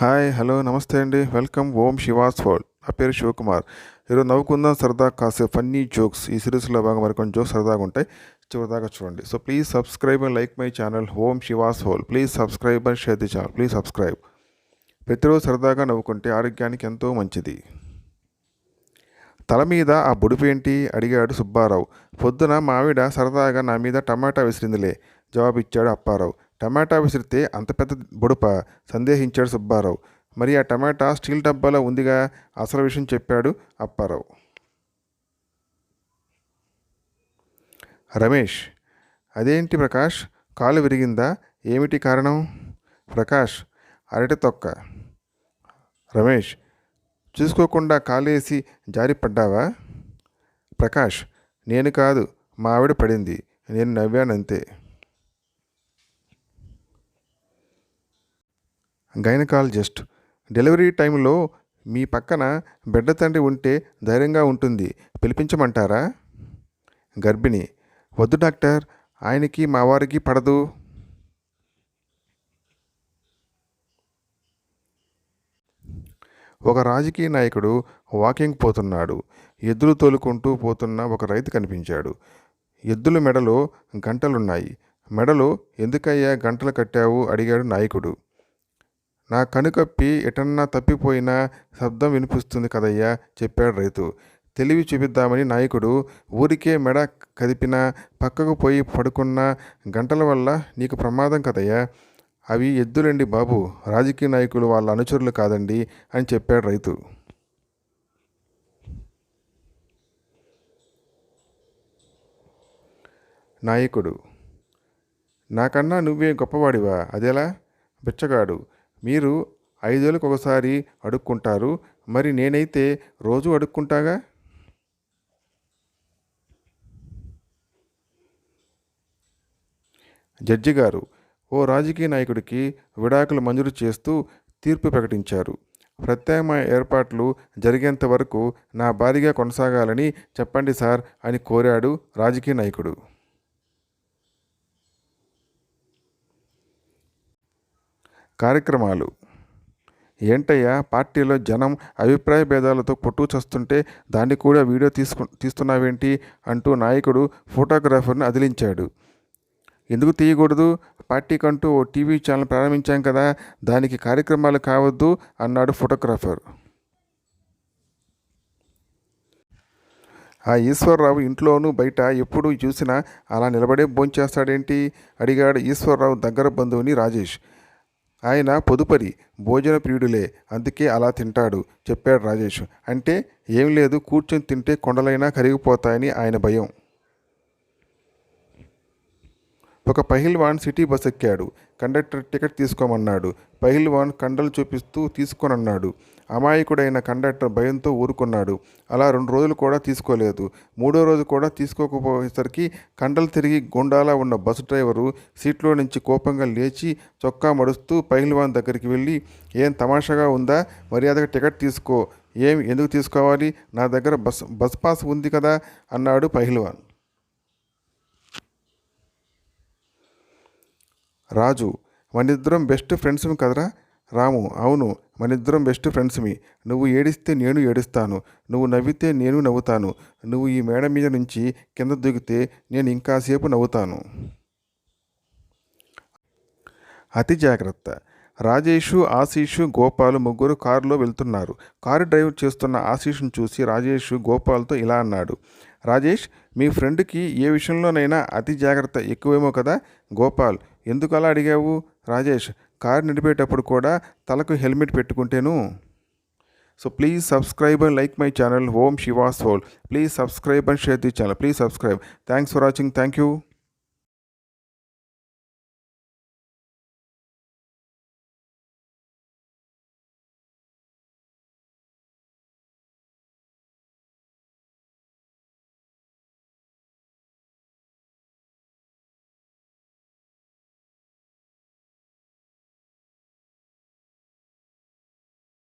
Hi hello నమస్తే అండి. Welcome Om Shivas world. నా పేరు శివకుమార్. ఈరోజు నవ్వుకుందాం సరదా కాసే ఫన్నీ జోక్స్. ఈ సిరీస్లో భాగం మరికొన్ని జోక్స్ సరదాగా ఉంటాయి. చివరిదాకా చూడండి. So please subscribe and like my channel Om Shivas world please subscribe and share the channel please subscribe ప్రతిరోజు సరదాగా నవ్వుకుంటే ఆరోగ్యానికి ఎంతో మంచిది. తల మీద ఆ బుడిపేంటి అడిగాడు సుబ్బారావు. పొద్దున మావిడ సరదాగా నా మీద టమాటా విసిరిందిలే. జవాబిచ్చాడు అప్పారావు. టమాటా విసిరితే అంత పెద్ద బొడుప సందేహించాడు సుబ్బారావు. మరి ఆ టమాటా స్టీల్ డబ్బాలో ఉందిగా? అసలు విషయం చెప్పాడు అప్పారావు. రమేష్ అదేంటి ప్రకాష్? కాలు విరిగిందా? ఏమిటి కారణం? ప్రకాష్ అరటి తొక్క. రమేష్ చూసుకోకుండా కాలేసి జారి పడ్డావా ప్రకాష్ నేను కాదు మా ఆవిడ పడింది. నేను నవ్వానంతే. గైనకాలజిస్ట్ డెలివరీ టైంలో మీ పక్కన బిడ్డ తండ్రి ఉంటే ధైర్యంగా ఉంటుంది. పిలిపించమంటారా? గర్భిణి. వద్దు డాక్టర్ ఆయనకి మా వారికి పడదు. ఒక రాజకీయ నాయకుడు వాకింగ్ పోతున్నాడు. ఎద్దులు తోలుకుంటూ పోతున్న ఒక రైతు కనిపించాడు. ఎద్దుల మెడలో గంటలున్నాయి. మెడలో ఎందుకయ్యా గంటలు కట్టావు? అడిగాడు నాయకుడు. నా కనుకప్పి ఎటన్నా తప్పిపోయినా శబ్దం వినిపిస్తుంది కదయ్యా చెప్పాడు రైతు. తెలివి చూపిద్దామని నాయకుడు ఊరికే మెడ కదిపిన పక్కకు పోయి పడుకున్న గంటల వల్ల నీకు ప్రమాదం కదయ్యా. అవి ఎద్దులండి బాబు రాజకీయ నాయకులు వాళ్ళ అనుచరులు కాదండి అని చెప్పాడు రైతు. నాయకుడు నాకన్నా నువ్వే గొప్పవాడివా? అదెలా? బిచ్చగాడు మీరు ఐదేళ్ళకు ఒకసారి అడుక్కుంటారు. మరి నేనైతే రోజు అడుక్కుంటాగా? జడ్జి గారు ఓ రాజకీయ నాయకుడికి విడాకులు మంజూరు చేస్తూ తీర్పు ప్రకటించారు. ప్రత్యామ్నాయ ఏర్పాట్లు జరిగేంత వరకు నా భారీగా కొనసాగాలని చెప్పండి సార్ అని కోరాడు రాజకీయ నాయకుడు. కార్యక్రమాలు. ఏంటయ్యా పార్టీలో జనం అభిప్రాయ భేదాలతో కొట్టు చస్తుంటే దాన్ని కూడా వీడియో తీసుకు తీస్తున్నావేంటి అంటూ నాయకుడు ఫోటోగ్రాఫర్ని అదిలించాడు. ఎందుకు తీయకూడదు? పార్టీకంటూ ఓ టీవీ ఛానల్ ప్రారంభించాం కదా దానికి కార్యక్రమాలు కావద్దు అన్నాడు ఫోటోగ్రాఫర్. ఆ ఈశ్వరరావు ఇంట్లోనూ బయట ఎప్పుడు చూసినా అలా నిలబడే భోంచేస్తాడేంటి? అడిగాడు ఈశ్వరరావు దగ్గర బంధువుని రాజేష్. ఆయన పొదుపరి భోజన ప్రియుడులే అందుకే అలా తింటాడు చెప్పాడు రాజేష్. అంటే ఏం లేదు కూర్చొని తింటే కొండలైనా కరిగిపోతాయని ఆయన భయం. ఒక పహిల్వాన్ సిటీ బస్ ఎక్కాడు కండక్టర్ టికెట్ తీసుకోమన్నాడు. పహిల్వాన్ కండలు చూపిస్తూ తీసుకోనన్నాడు. అమాయకుడైన కండక్టర్ భయంతో ఊరుకున్నాడు. అలా రెండు రోజులు కూడా తీసుకోలేదు. మూడో రోజు కూడా తీసుకోకపోయేసరికి కండలు తిరిగి గుండాలా ఉన్న బస్సు డ్రైవరు సీట్లో నుంచి కోపంగా లేచి చొక్కా మడుస్తూ పహిల్వాన్ దగ్గరికి వెళ్ళి ఏం తమాషాగా ఉందా? మర్యాదగా టికెట్ తీసుకో. ఏం ఎందుకు తీసుకోవాలి? నా దగ్గర బస్ బస్ పాస్ ఉంది కదా అన్నాడు పహిల్వాన్. రాజు మనిద్దరం బెస్ట్ ఫ్రెండ్స్మి కదరా? రాము అవును మనిద్దరం బెస్ట్ ఫ్రెండ్స్మి నువ్వు ఏడిస్తే నేను ఏడుస్తాను నువ్వు నవ్వితే నేను నవ్వుతాను నువ్వు ఈ మేడ మీద నుంచి కింద దిగితే నేను ఇంకాసేపు నవ్వుతాను. అతి జాగ్రత్త. రాజేషు ఆశీషు గోపాలు ముగ్గురు కారులో వెళ్తున్నారు. కారు డ్రైవ్ చేస్తున్న ఆశీషును చూసి రాజేషు గోపాల్తో ఇలా అన్నాడు. రాజేష్ మీ ఫ్రెండ్కి ఏ విషయంలోనైనా అతి జాగ్రత్త ఎక్కువేమో కదా? గోపాల్ ఎందుకు అలా అడిగావు? రాజేష్ కారు నడిపేటప్పుడు కూడా తలకు helmet పెట్టుకుంటేను? So please subscribe and like my channel. Om Shivas world please subscribe and share the channel. Please subscribe. Thanks for watching. Thank you.